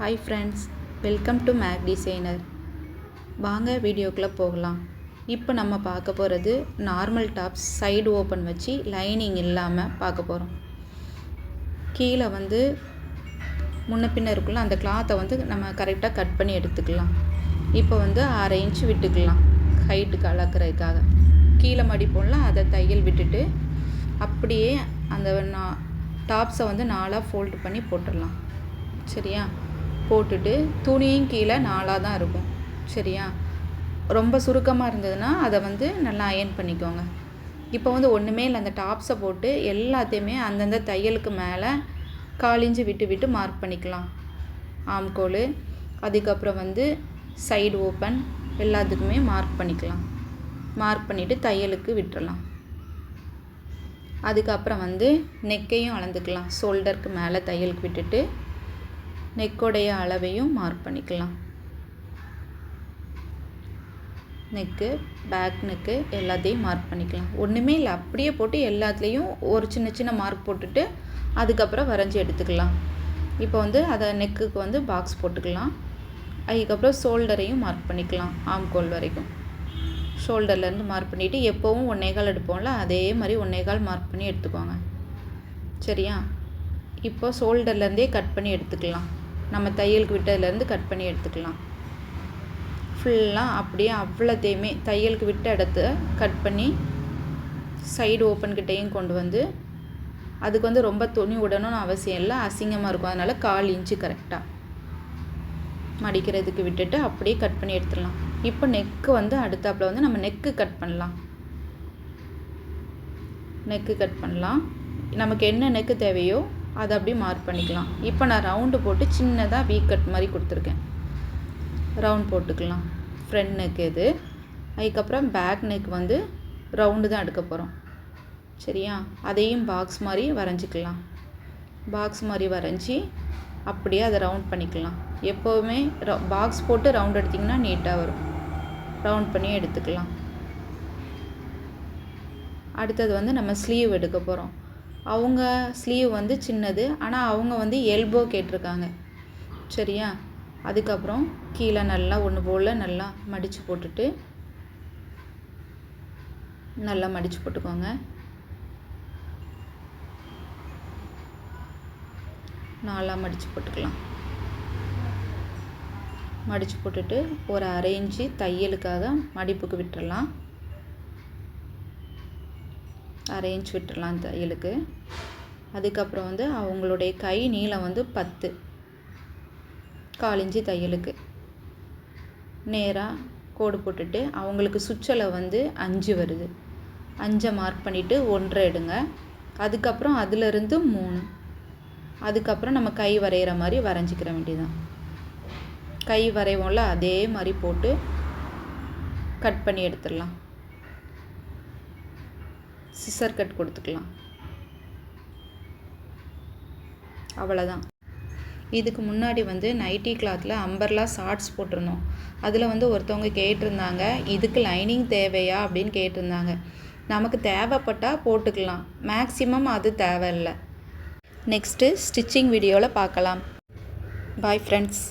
Hi friends welcome to make designer வாங்க வீடியோக்குள்ளே போகலாம். இப்போ நம்ம பார்க்க போகிறது நார்மல் டாப்ஸ் சைடு ஓப்பன் வச்சு லைனிங் இல்லாமல் பார்க்க போகிறோம் கீழே வந்து முன்ன பின்ன இருக்குல்ல அந்த கிளாத்தை வந்து நம்ம கரெக்டாக கட் பண்ணி எடுத்துக்கலாம். இப்போ வந்து அரை இன்ச்சு விட்டுக்கலாம் ஹைட்டுக்கு அளக்கிறதுக்காக. கீழே மடிப்போம்ல அதை தையல் விட்டுட்டு அப்படியே அந்த நா டாப்ஸை வந்து நாலாக ஃபோல்டு பண்ணி போட்டுடலாம். சரியா? போட்டுட்டு துணியும் கீழே நாளாக தான் இருக்கும். சரியா? ரொம்ப சுருக்கமாக இருந்ததுன்னா அதை வந்து நல்லா அயன் பண்ணிக்கோங்க. இப்போ வந்து ஒன்றுமே இல்லை. அந்த டாப்ஸை போட்டு எல்லாத்தையுமே அந்தந்த தையலுக்கு மேலே காலிஞ்சு விட்டு விட்டு மார்க் பண்ணிக்கலாம். ஆம்கோல். அதுக்கப்புறம் வந்து சைடு ஓப்பன் எல்லாத்துக்குமே மார்க் பண்ணிக்கலாம். மார்க் பண்ணிவிட்டு தையலுக்கு விட்டுறலாம். அதுக்கப்புறம் வந்து நெக்கையும் அளந்துக்கலாம். ஷோல்டருக்கு மேலே தையலுக்கு விட்டுட்டு நெக்கோடைய அளவையும் மார்க் பண்ணிக்கலாம். நெக்கு பேக் நெக்கு எல்லாத்தையும் மார்க் பண்ணிக்கலாம். ஒன்றுமே இல்லை அப்படியே போட்டு எல்லாத்துலேயும் ஒரு சின்ன சின்ன மார்க் போட்டுட்டு அதுக்கப்புறம் வரைஞ்சி எடுத்துக்கலாம். இப்போ வந்து அதை நெக்குக்கு வந்து பாக்ஸ் போட்டுக்கலாம். அதுக்கப்புறம் ஷோல்டரையும் மார்க் பண்ணிக்கலாம் ஆம்கோல் வரைக்கும். ஷோல்டர்லேருந்து மார்க் பண்ணிவிட்டு எப்போவும் ஒன்றேகால் எடுப்போம்ல அதே மாதிரி ஒன்றேகால் மார்க் பண்ணி எடுத்துக்கோங்க. சரியா? இப்போ ஷோல்டர்லேருந்தே கட் பண்ணி எடுத்துக்கலாம். நம்ம தையலுக்கு விட்டதுலேருந்து கட் பண்ணி எடுத்துக்கலாம். ஃபுல்லாக அப்படியே அவ்வளோத்தையுமே தையலுக்கு விட்ட இடத்த கட் பண்ணி சைடு ஓப்பன் கிட்டேயும் கொண்டு வந்து அதுக்கு வந்து ரொம்ப துணி விடணும்னு அவசியம் இல்லை அசிங்கமாக இருக்கும். அதனால் கால் இன்ச்சு கரெக்டாக மடிக்கிறதுக்கு விட்டுட்டு அப்படியே கட் பண்ணி எடுத்துடலாம். இப்போ நெக்கு வந்து அடுத்தாப்பில் வந்து நம்ம நெக்கு கட் பண்ணலாம். நெக்கு கட் பண்ணலாம். நமக்கு என்ன நெக்கு தேவையோ அதை அப்படியே மார்க் பண்ணிக்கலாம். இப்போ நான் ரவுண்டு போட்டு சின்னதாக வீ கட் மாதிரி கொடுத்துருக்கேன். ரவுண்ட் போட்டுக்கலாம். ஃப்ரண்ட் நெக் இது. அதுக்கப்புறம் பேக் நெக் வந்து ரவுண்டு தான் எடுக்க போகிறோம் சரியா? அதையும் பாக்ஸ் மாதிரி வரைஞ்சிக்கலாம். பாக்ஸ் மாதிரி வரைஞ்சி அப்படியே அதை ரவுண்ட் பண்ணிக்கலாம். எப்போவுமே பாக்ஸ் போட்டு ரவுண்ட் எடுத்திங்கன்னா நீட்டாக வரும். ரவுண்ட் பண்ணி எடுத்துக்கலாம். அடுத்தது வந்து நம்ம ஸ்லீவ் எடுக்க போகிறோம் அவங்க ஸ்லீவ் வந்து சின்னது ஆனால் அவங்க வந்து எல்போ கேட்டிருக்காங்க. சரியா? அதுக்கப்புறம் கீழே நல்லா ஒன்று போல் நல்லா மடித்து போட்டுட்டு நல்லா மடித்து போட்டுக்கோங்க. நாலாக மடித்து போட்டுக்கலாம். மடித்து போட்டுட்டு ஒரு அரை இன்ச்சு தையலுக்காக மடிப்புக்கு விட்டுடலாம் அரேஞ்ச் விட்டுடலாம் தையலுக்கு அதுக்கப்புறம் வந்து அவங்களுடைய கை நீளம் வந்து பத்து. காலிஞ்சி தையலுக்கு நேராக கோடு போட்டுட்டு அவங்களுக்கு சுற்றலை வந்து அஞ்சு வருது. அஞ்சை மார்க் பண்ணிவிட்டு ஒன்றை எடுங்க. அதுக்கப்புறம் அதிலிருந்து மூணு. அதுக்கப்புறம் நம்ம கை வரைகிற மாதிரி வரைஞ்சிக்கிற வேண்டியதான் கை வரைவோம்ல அதே மாதிரி போட்டு கட் பண்ணி எடுத்துடலாம். சிசர் கட் கொடுத்துக்கலாம். அவ்வளோதான் இதுக்கு முன்னாடி வந்து நைட்டி கிளாத்தில் அம்பர்லா ஷார்ட்ஸ் போட்டிருந்தோம். அதில் வந்து ஒருத்தவங்க கேட்டிருந்தாங்க இதுக்கு லைனிங் தேவையா? அப்படின்னு கேட்டிருந்தாங்க. நமக்கு தேவைப்பட்டால் போட்டுக்கலாம். மேக்ஸிமம் அது தேவையில்லை. நெக்ஸ்ட்டு ஸ்டிச்சிங் வீடியோவில் பார்க்கலாம். Bye friends